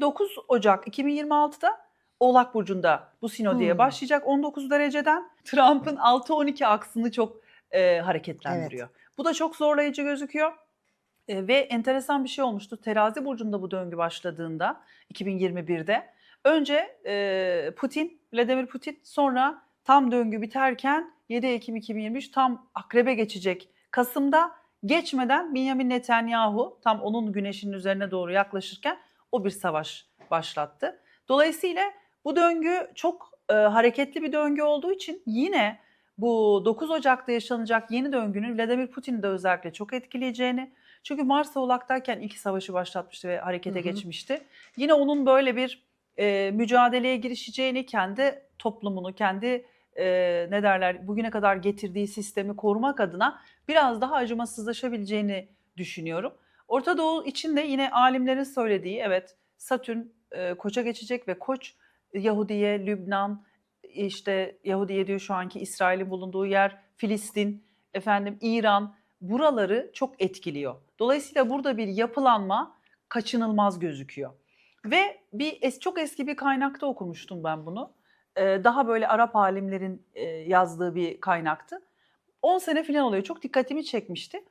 9 Ocak 2026'da Oğlak Burcu'nda bu sinodiye Hmm. başlayacak 19 dereceden. Trump'ın 6-12 aksını çok e, hareketlendiriyor. Bu da çok zorlayıcı gözüküyor. E, ve enteresan bir şey olmuştu. Terazi Burcu'nda bu döngü başladığında 2021'de önce e, Putin, Vladimir Putin sonra tam döngü biterken 7 Ekim 2023 tam akrebe geçecek. Kasım'da geçmeden Benjamin Netanyahu tam onun güneşinin üzerine doğru yaklaşırken o bir savaş başlattı. Dolayısıyla bu döngü çok e, hareketli bir döngü olduğu için yine bu 9 Ocak'ta yaşanacak yeni döngünün Vladimir Putin'i de özellikle çok etkileyeceğini. Çünkü Mars Oğlak'tayken ilk savaşı başlatmıştı ve harekete Hı hı. geçmişti. Yine onun böyle bir e, mücadeleye girişeceğini, kendi toplumunu, kendi e, ne derler bugüne kadar getirdiği sistemi korumak adına biraz daha acımasızlaşabileceğini düşünüyorum. Orta Doğu için de yine alimlerin söylediği evet Satürn e, Koç'a geçecek ve Koç Yahudiye, Lübnan, işte Yahudiye diyor şu anki İsrail'in bulunduğu yer, Filistin, efendim İran buraları çok etkiliyor. Dolayısıyla burada bir yapılanma kaçınılmaz gözüküyor. Ve bir es, çok eski bir kaynakta okumuştum ben bunu. Ee, daha böyle Arap alimlerin e, yazdığı bir kaynaktı. 10 sene falan oluyor. Çok dikkatimi çekmişti.